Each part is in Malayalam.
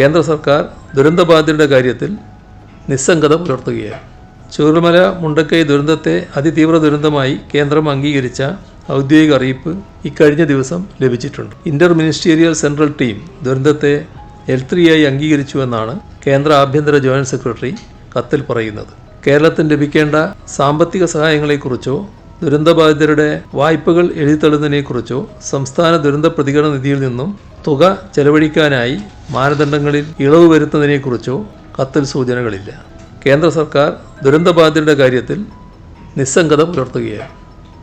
കേന്ദ്ര സർക്കാർ ദുരന്തബാധിതരുടെ കാര്യത്തിൽ നിസ്സംഗത പുലർത്തുകയാണ്. ചൂരൽമല മുണ്ടക്കൈ ദുരന്തത്തെ അതിതീവ്ര ദുരന്തമായി കേന്ദ്രം അംഗീകരിച്ച ഔദ്യോഗിക അറിയിപ്പ് ഇക്കഴിഞ്ഞ ദിവസം ലഭിച്ചിട്ടുണ്ട്. ഇന്റർ മിനിസ്റ്റീരിയൽ സെൻട്രൽ ടീം ദുരന്തത്തെ എൽ ത്രീയായി അംഗീകരിച്ചുവെന്നാണ് കേന്ദ്ര ആഭ്യന്തര ജോയിന്റ് സെക്രട്ടറി കത്തിൽ പറയുന്നത്. കേരളത്തിന് ലഭിക്കേണ്ട സാമ്പത്തിക സഹായങ്ങളെക്കുറിച്ചോ ദുരന്തബാധിതരുടെ വായ്പകൾ എഴുതിത്തള്ളുന്നതിനെക്കുറിച്ചോ സംസ്ഥാന ദുരന്ത പ്രതികരണ നിധിയിൽ നിന്നും തുക ചെലവഴിക്കാനായി മാനദണ്ഡങ്ങളിൽ ഇളവ് വരുത്തുന്നതിനെക്കുറിച്ചോ കത്തിൽ സൂചനകളില്ല. കേന്ദ്ര സർക്കാർ ദുരന്തബാധിതരുടെ കാര്യത്തിൽ നിസ്സംഗത പുലർത്തുകയാണ്.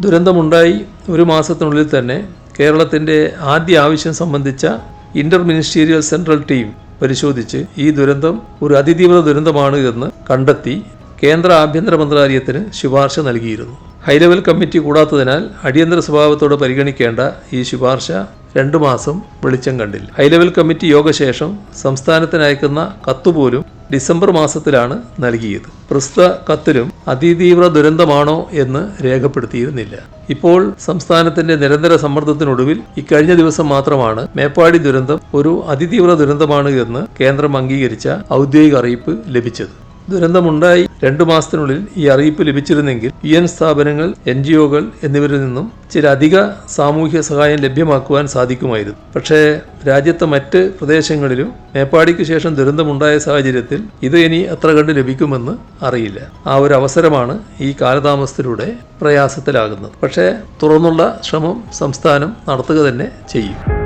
ദുരന്തമുണ്ടായി ഒരു മാസത്തിനുള്ളിൽ തന്നെ കേരളത്തിന്റെ ആദ്യ ആവശ്യം സംബന്ധിച്ച ഇന്റർ മിനിസ്റ്റീരിയൽ സെൻട്രൽ ടീം പരിശോധിച്ച് ഈ ദുരന്തം ഒരു അതിതീവ്ര ദുരന്തമാണ് എന്ന് കണ്ടെത്തി കേന്ദ്ര ആഭ്യന്തര മന്ത്രാലയത്തിന് ശുപാർശ നൽകിയിരുന്നു. ഹൈലെവൽ കമ്മിറ്റി കൂടാത്തതിനാൽ അടിയന്തര സ്വഭാവത്തോടെ പരിഗണിക്കേണ്ട ഈ ശുപാർശ രണ്ടു മാസം വെളിച്ചം കണ്ടില്ല. ഹൈലെവൽ കമ്മിറ്റി യോഗശേഷം സംസ്ഥാനത്തിന് അയക്കുന്ന കത്തുപോലും ഡിസംബർ മാസത്തിലാണ് നൽകിയത്. പ്രസ്തുത കത്തിലും അതിതീവ്ര ദുരന്തമാണോ എന്ന് രേഖപ്പെടുത്തിയിരുന്നില്ല. ഇപ്പോൾ സംസ്ഥാനത്തിന്റെ നിരന്തര സമ്മർദ്ദത്തിനൊടുവിൽ ഇക്കഴിഞ്ഞ ദിവസം മാത്രമാണ് മേപ്പാടി ദുരന്തം ഒരു അതിതീവ്ര ദുരന്തമാണ് എന്ന് കേന്ദ്രം അംഗീകരിച്ച ഔദ്യോഗിക അറിയിപ്പ് ലഭിച്ചത്. ദുരന്തമുണ്ടായി രണ്ടു മാസത്തിനുള്ളിൽ ഈ അറിയിപ്പ് ലഭിച്ചിരുന്നെങ്കിൽ യു എൻ സ്ഥാപനങ്ങൾ എൻ ജി ഒകൾ എന്നിവരിൽ നിന്നും ചില അധിക സാമൂഹ്യ സഹായം ലഭ്യമാക്കുവാൻ സാധിക്കുമായിരുന്നു. പക്ഷേ രാജ്യത്തെ മറ്റ് പ്രദേശങ്ങളിലും മേപ്പാടിക്ക് ശേഷം ദുരന്തമുണ്ടായ സാഹചര്യത്തിൽ ഇത് ഇനി എത്ര കണ്ട് ലഭിക്കുമെന്ന് അറിയില്ല. ആ ഒരു അവസരമാണ് ഈ കാലതാമസത്തിലൂടെ പ്രയാസത്തിലാകുന്നത്. പക്ഷേ തുറന്നുള്ള ശ്രമം സംസ്ഥാനം നടത്തുക തന്നെ ചെയ്യും.